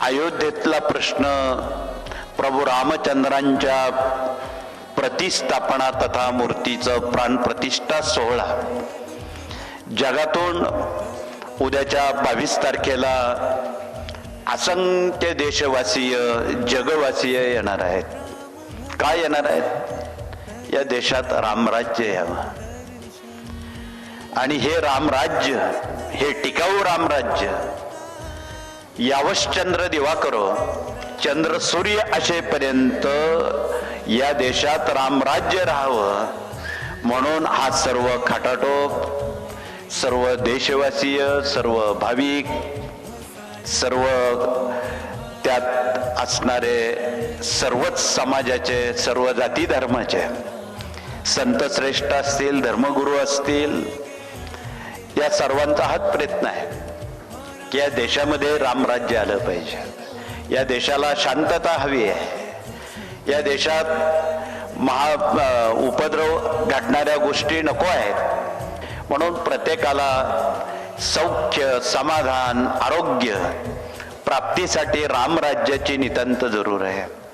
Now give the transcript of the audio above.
अयोध्येतला प्रश्न प्रभू रामचंद्रांच्या प्रतिस्थापना तथा मूर्तीचं प्राणप्रतिष्ठा सोहळा. जगातून उद्याच्या बावीस तारखेला असंख्य देशवासीय जगवासीय येणार आहेत. काय येणार आहेत? या देशात रामराज्य यावं. आणि हे रामराज्य हे टिकाऊ रामराज्य यावश्चंद्र दिवाकर चंद्र सूर्य असेपर्यंत या देशात रामराज्य राहावं. म्हणून हा सर्व खटाटोप सर्व देशवासीय सर्व भाविक सर्व त्यात असणारे सर्वच समाजाचे सर्व जाती धर्माचे. संत श्रेष्ठ असतील धर्मगुरू असतील या सर्वांचा हाच प्रयत्न आहे. की या देशामध्ये रामराज्य आलं पाहिजे. या देशाला शांतता हवी आहे. या देशात महा उपद्रव घडणाऱ्या गोष्टी नको आहेत. म्हणून प्रत्येकाला सौख्य समाधान आरोग्य प्राप्तीसाठी रामराज्याची नितांत जरूर आहे.